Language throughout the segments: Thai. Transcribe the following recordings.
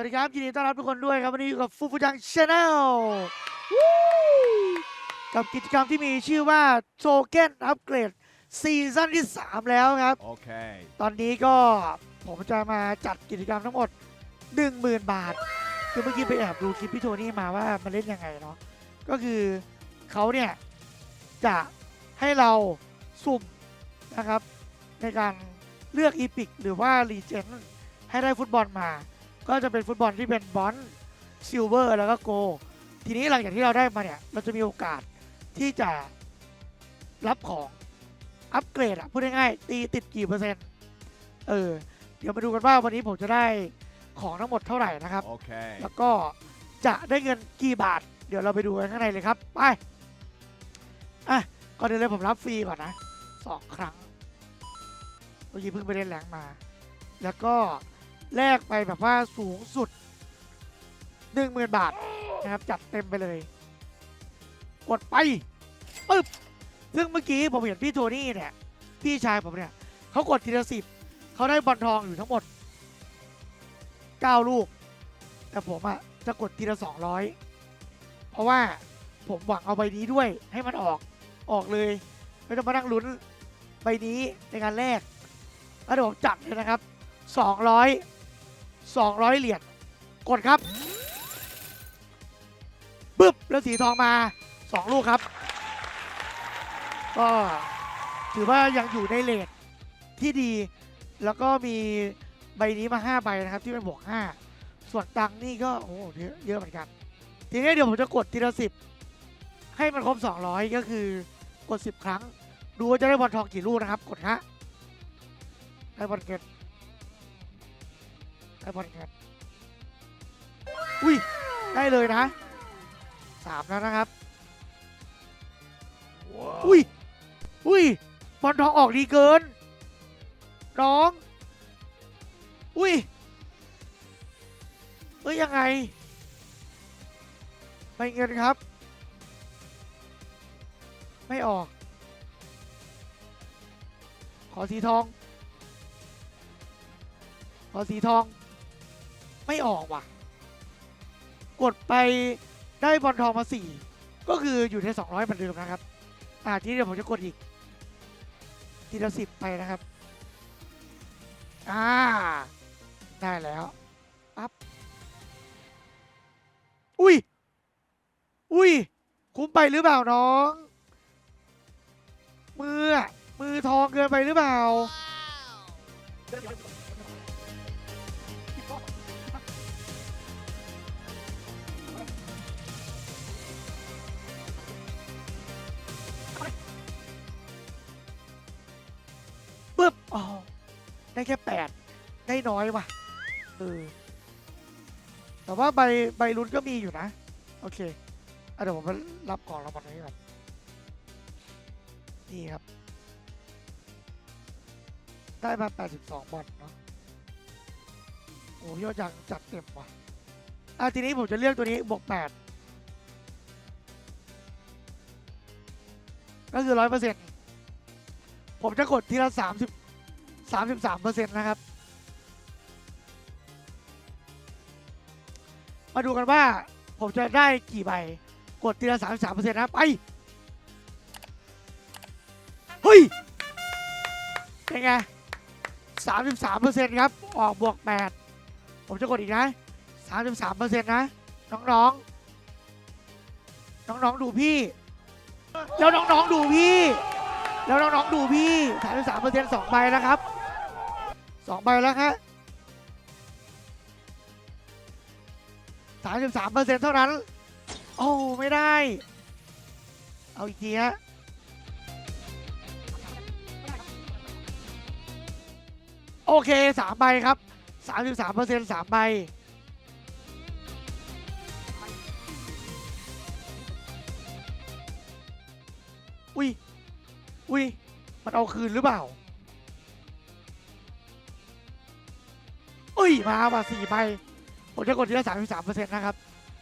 วัสดีครับ ยินดีต้อนรับทุกคนด้วยครับวันนี้อยู่กับฟูฟูจังชาแนลกับกิจกรรมที่มีชื่อว่าโ o เก้นอัปเกรดซีซั่นที่ 3 แล้วครับ Okay. ตอนนี้ก็ผมจะมาจัดกิจกรรมทั้งหมด 10,000 บาท คือเมื่อกี้ไปแอบดูคลิปพี่โทนี่มาว่ามันเล่นยังไงเนาะก็คือเขาเนี่ยจะให้เราสุ่มนะครับในการเลือกอีพิกหรือว่ารีเจนให้ได้ฟุตบอลมา ก็จะเป็นฟุตบอลที่เป็นบอลซิลเวอร์แล้วก็โก ทีนี้หลังจากที่เราได้มาเนี่ย เราจะมีโอกาสที่จะรับของอัปเกรดอะพูดง่ายๆตีติดกี่เปอร์เซ็นต์เออ เดี๋ยวมาดูกันว่าวันนี้ผมจะได้ของทั้งหมดเท่าไหร่นะครับ Okay. แล้วก็จะได้เงินกี่บาท เดี๋ยวเราไปดูกันข้างในเลยครับ ไปอะก่อนอื่นเลยผมรับฟรีก่อนนะสองครั้งเมื่อกี้เพิ่งไปเล่นแรงมา แล้วก็ แลกไปแบบว่าสูงสุดหนึ่งหมื่นบาทนะครับจัดเต็มไปเลย กดไปปึ๊บซึ่งเมื่อกี้ผมเห็นพี่โทนี่เนี่ยพี่ชายผมเนี่ยเขากดทีละสิบเขาได้บอลทองอยู่ทั้งหมด 9 ลูก แต่ผมอะจะกดทีละ 200 เพราะว่าผมหวังเอาใบนี้ด้วยให้มันออกออกเลยไม่ต้องมานั่งลุ้นใบนี้ในการแลกแล้วเดี๋ยวผมจัดเลยนะครับ 200 200 เหรียญกดครับปึ๊บแล้วสีทองมา 2 ลูกครับ ก็ถือว่ายังอยู่ในเลทที่ดี แล้วก็มีใบนี้มา 5 ใบนะครับที่เป็นบวก 5 ส่วนตังนี่ก็โอ้โหเยอะเยอะเหมือนกัน ทีนี้เดี๋ยวผมจะกดทีละสิบให้มันครบ 200 ก็คือกด 10 ครั้ง ดูว่าจะได้บอลทองกี่ลูกนะครับ กดฮะได้บอลเงิน ได้บอลเงินอุ้ย ได้เลยนะสามแล้วนะครับ อุ้ย อุ้ย บอลทองออกดีเกิน น้อง อุ้ย เอ้ย ยังไง ไปเงินครับ ไม่ออก ขอสีทอง ขอสีทอง ไม่ออกว่ะ กดไปได้บอลทองมาสี่ก็คืออยู่ในสองร้อยเหมือนเดิมนะครับ อ่าทีนี้เดี๋ยวผมจะกดอีก ทีละสิบไปนะครับ อ่า ได้แล้วปั๊บอุ้ย อุ้ย คุ้มไปหรือเปล่าน้อง มือ มือทองเกินไปหรือเปล่า อ๋อได้แค่แปดได้น้อยว่ะเออแต่ว่าใบใบลุ้นก็มีอยู่นะ โอเคเดี๋ยวผมไปรับก่อนรางวัลนี้ก่อนนี่ครับ ได้มา 82 บอลเนาะโอ้ยอดยังจัดเต็มว่ะอะทีนี้ผมจะเลือกตัวนี้บวก8ก็คือ 100%ผมจะกดทีละ 30 33%นะครับ มาดูกันว่าผมจะได้กี่ใบ กดทีละ 33%นะไป เฮ้ย เป็นไง 33%ครับ ออกบวก 8 ผมจะกดอีกนะ 33%นะ น้องๆ น้องๆ ดูพี่ แล้วน้องๆ ดูพี่แล้วน้องๆดูพี่ 33%สองใบนะครับ สองใบแล้วครับสามสิบสามเปอร์เซ็นต์เท่านั้น โอ้ ไม่ได้ เอาอีกทีฮะโอเคสามใบครับสามสิบสามเปอร์เซ็นต์สามใบอุ้ยอุ้ยมันเอาคืนหรือเปล่า อุ้ยมาว่ะสี่ใบผมจะกดทีละสามสิบสามเปอร์เซ็นต์นะครับ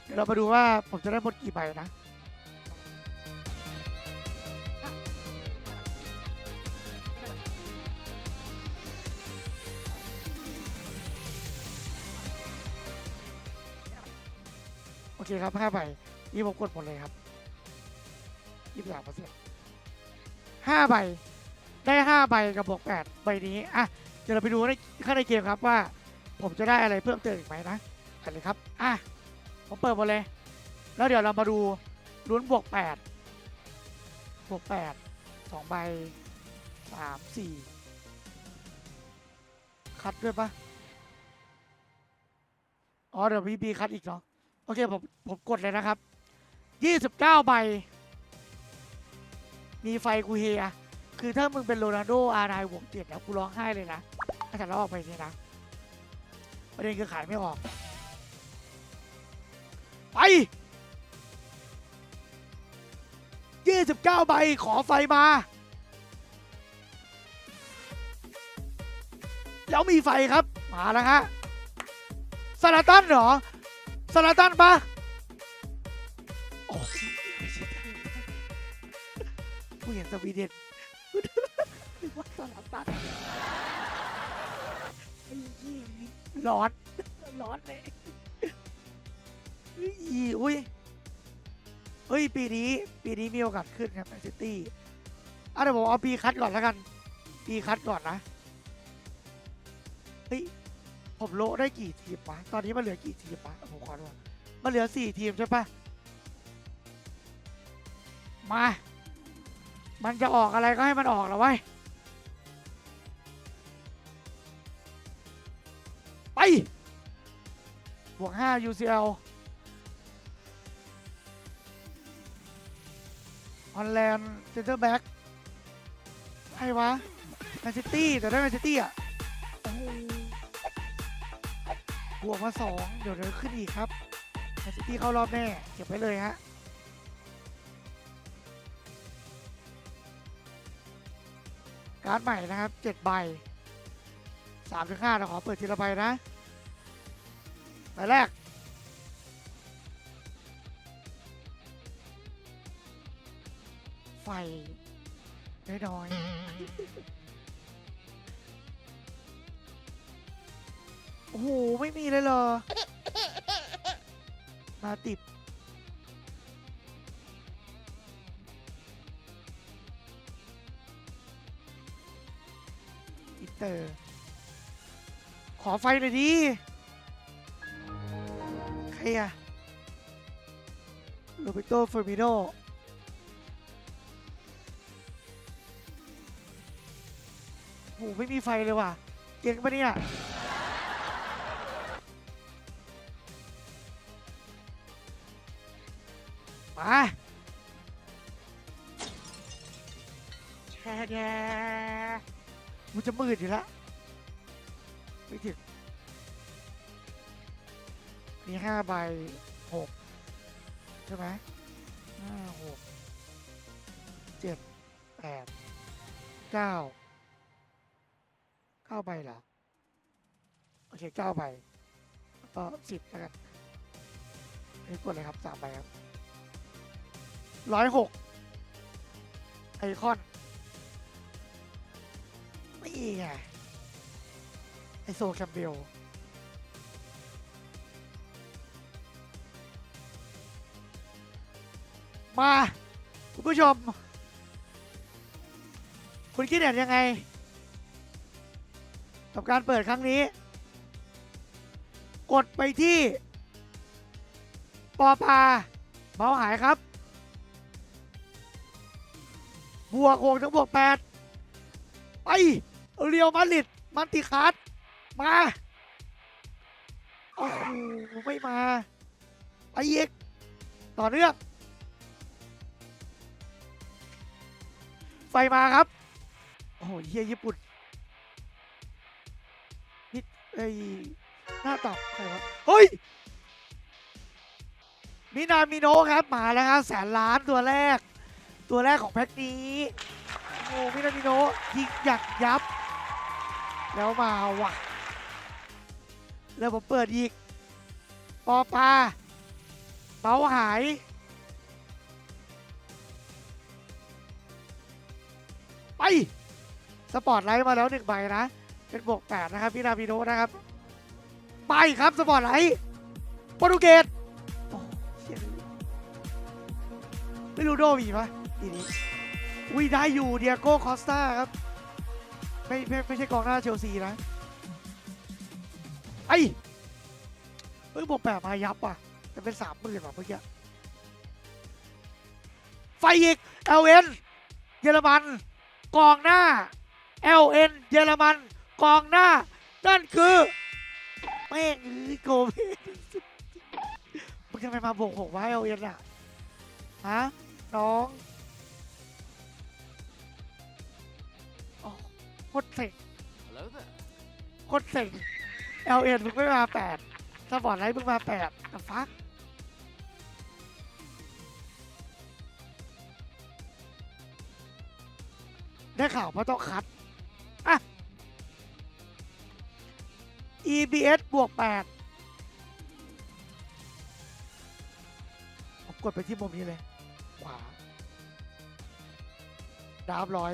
เดี๋ยวเรามาดูว่าผมจะได้หมดกี่ใบนะโอเคครับห้าใบนี่ผมกดหมดเลยครับยี่สิบสามเปอร์เซ็นต์ห้าใบได้ห้าใบกับบวกแปดใบนี้อะเดี๋ยวเราไปดูในข้างในเกมครับว่า ผมจะได้อะไรเพิ่มเติมอีกไหมนะไปเลยครับ อะ ผมเปิดหมดเลย แล้วเดี๋ยวเรามาดูลุ้นบวกแปดบวกแปดสองใบสามสี่คัดด้วยปะอ๋อเดี๋ยวมีบีคัดอีกเนาะโอเคผมผมกดเลยนะครับยี่สิบเก้าใบ มีไฟกูเฮีย คือถ้ามึงเป็นโรนัลโดอาร์ไนบวกเจ็ดแล้วกูร้องไห้เลยนะถ้าฉันเราออกไปนี่นะ ประเด็นคือขายไม่ออก ไปยี่สิบเก้าใบขอไฟมา แล้วมีไฟครับ มาแล้วฮะซาลาตันเหรอซาลาตันปะโอ้ยไม่ใช่ผู้เห็นสวีเดนนึกว่าสลับตัดไอ้เหี้ย ร้อนร้อนเลยอีอุ้ยเฮ้ย ปีนี้ ปีนี้มีโอกาสขึ้นครับแมนซิตี้อะเดี๋ยวผมเอาปีคัดก่อนแล้วกัน ปีคัดก่อนนะ เฮ้ย ผมโละได้กี่ทีมวะ ตอนนี้มันเหลือกี่ทีมวะผมขอดูก่อนมันเหลือสี่ทีมใช่ปะมา มันจะออกอะไรก็ให้มันออกแล้วไว้ ยไปบวก5 UCL ฮอลแลนด์เซนเตอร์แบ็กใครวะแมนซิตี้แต่ได้แมนซิตี้อะบวกมาสองเดี๋ยวเดี๋ยวขึ้นอีกครับแมนซิตี้เข้ารอบแน่ เก็บไว้เลยฮะการ์ดใหม่นะครับเจ็ดใบสามถึงห้าเราขอเปิดทีละใบนะ ใบแรก ไฟน้อยๆโอ้โห ไม่มีเลยเหรอ มาติดอินเตอร์ ขอไฟหน่อยดิ ใครอะโรเบโตเฟอร์มิโนโหไม่มีไฟเลยว่ะเก่งปะเนี่ยมาแช่แย่มันจะมืดอยู่แล้วไม่ถึง มีห้าใบหกใช่ไหมห้าหกเจ็ดแปดเก้าเก้าใบเหรอ โอเคเก้าใบแล้วก็สิบแล้วกันนนี้กดเลยครับสามใบครับร้อยหกไอคอนนี่ไงไอโซแคมเบล มาคุณผู้ชม คุณคิดเห็นยังไงกับการเปิดครั้งนี้ กดไปที่ปอปาเมาหายครับ บวกหกถึงบวกแปดไปเรียวมาดริดมันติคัสมาโอ้โหไม่มา ไปอีกต่อเนื่อง ไฟมาครับ โอ้โหเฮียญี่ปุ่นนี่ไอ้หน้าตับใครวะเฮ้ย มินามิโนะครับ มาแล้วครับแสนล้านตัวแรก ตัวแรกของแพ็คนี้ โอ้มินามิโนะยิงอยากยับ แล้วมาว่ะ แล้วผมเปิดอีก ปอปาเป้าหาย ไป สปอร์ตไลท์มาแล้วหนึ่งใบนะ เป็นบวกแปดนะครับพี่นามิโนนะครับ ไปครับสปอร์ตไลท์โปรตุเกสโอ้ลูโดมีปะทีนี้อุ้ยได้อยู่เดียโก้คอสตาครับ ไม่ไม่ไม่ใช่กองหน้าเชลซีนะ ไอ้เฮ้ยบวกแปดมายับว่ะแต่เป็นสามหมื่นว่ะเมื่อกี้ไฟอีก LN เยอรมัน กองหน้า LN เยอรมัน กองหน้า นั่นคือแม่งเอ้ยโกเมสมึงทำไมมาบวกหกวะ LN อะฮะน้องโคตรเซ็ง Hello there. โคตรเซ็ง LN มึงไม่มาแปดสปอร์ตไลท์มึงมาแปดแต่ฟัก ข่าวว่าะต้องคัดอะ EBS บวก8ผมกดไปที่มุมนี้เลย ขวา ดาบร้อย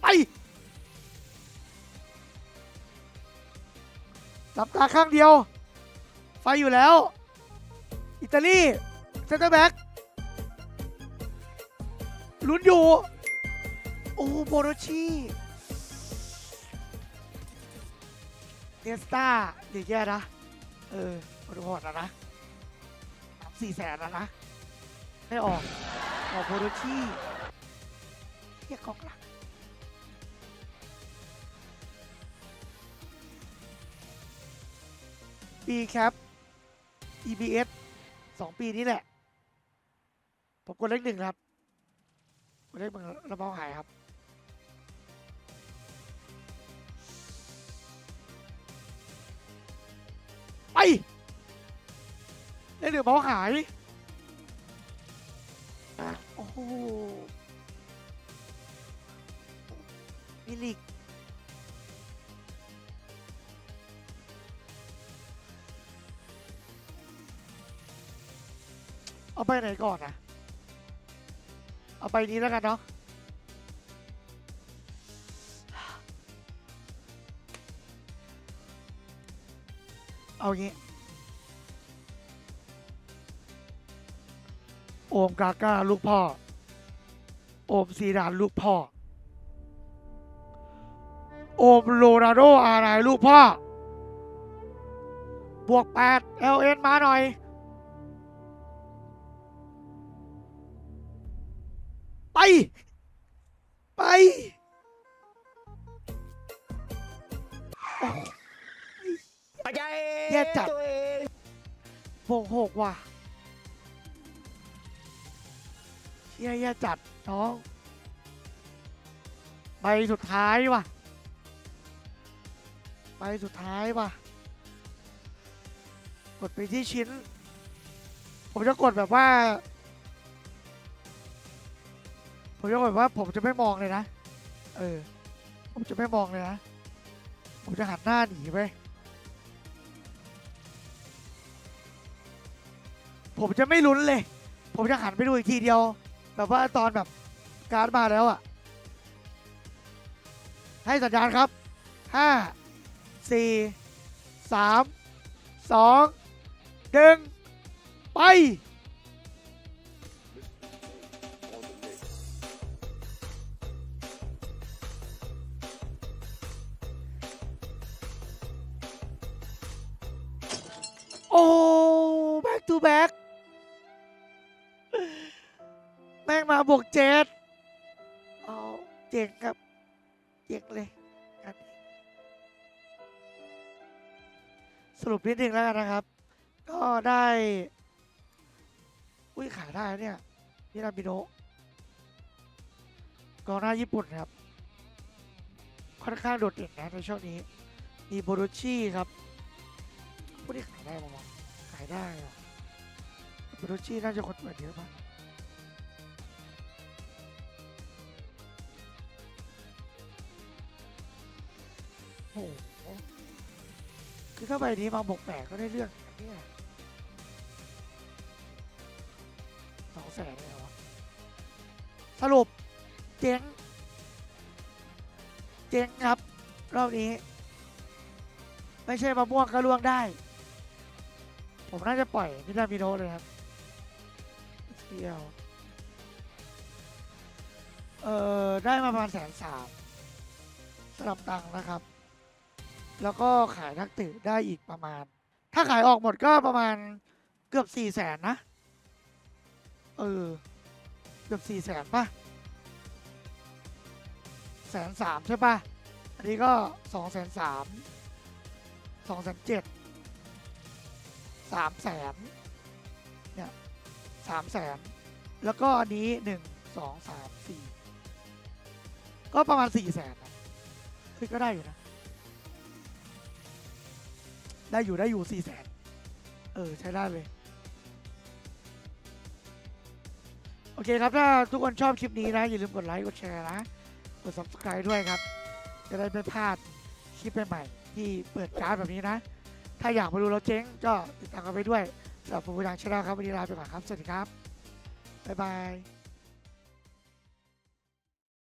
ไปจับตาข้างเดียว ไฟอยู่แล้ว อิตาลีเซนเตอร์แบ็ก ลุ้นอยู่ โอ้โบโรชีเนสตาเดี๋ยวแย่นะ เออโอ้โหดนะนะสามสี่แสนนะนะ ไม่ออก ออกโบโรชีเรียกกองหลังปีแคป EBS สองปีนี้แหละ ผมกดเลขหนึ่งครับ กดเลขมึงระเบาหายครับไปเลขหนึ่งเบาหายอะโอ้โหมิลิกเอาไปไหนก่อนนะ เอาไปนี้แล้วกันเนาะเอางี้โอมกาก้าลูกพ่อ โอมซีดานลูกพ่อ โอมโรนัลโดอารายลูกพ่อ บวกแปด LN มาหน่อย ไปไปโอ้ปัจจัยแย่จัด ตัวเองโหกหกว่ะเชี่ยแย่จัดน้องใบสุดท้ายว่ะใบสุดท้ายว่ะ กดไปที่ชิ้น ผมจะกดแบบว่า ผมจะกดแบบว่าผมจะไม่มองเลยนะ เออ ผมจะไม่มองเลยนะ ผมจะหันหน้าหนีไป ผมจะไม่ลุ้นเลย ผมจะหันไปดูอีกทีเดียว แบบว่าตอนแบบการดมาแล้วอะ ให้สัญญาณครับ ห้า สี่ สาม สอง หนึ่ง ไป back to back แม่งมาบวกเจ็ดเอาเจ๋งครับเจ๋งเลยอันสรุปนิดนึงแล้วกันนะครับ ก็ได้ อุ้ยขายได้เนี่ยมิรามิโนกองหน้าญี่ปุ่นครับ ค่อนข้างโดดเด่นนะในช่วงนี้ มีโบโรชิครับผู้ที่ขายได้ปะวะขายได้อะ โบโรชิน่าจะคนเปิดเยอะปะโอ้โหคือถ้าใบนี้มาบกแปดก็ได้เรื่องเนี่ยสองแสนเลยวะสรุปเจ๊งเจ๊งครับ รอบนี้ ไม่ใช่มะม่วงก็ล่วงได้ ผมน่าจะปล่อยมินามิโนเลยครับ เที่ยว เอ่อ ได้มาประมาณแสนสามสำหรับตังค์นะครับ แล้วก็ขายนักตือได้อีกประมาณ ถ้าขายออกหมดก็ประมาณเกือบสี่แสนนะ เออ เกือบสี่แสนป่ะแสนสามใช่ป่ะ อันนี้ก็สองแสนสามสองแสนเจ็ดสามแสน สามแสนแล้วก็อันนี้หนึ่งสองสามสี่ก็ประมาณสี่แสนนะคือก็ได้อยู่นะ ได้อยู่ได้อยู่สี่แสนเออ ใช้ได้เลย โอเคครับ ถ้าทุกคนชอบคลิปนี้นะ อย่าลืมกดไลค์กดแชร์นะ กด subscribe ด้วยครับ จะได้ไม่พลาดคลิปใหม่ๆที่เปิดการ์ดแบบนี้นะ ถ้าอยากมาดูเราเจ๊งก็ติดตามกันไปด้วย สำหรับฟูฟูดังชาแนลครับวันนี้ลาไปก่อนครับ สวัสดีครับ บ๊ายบาย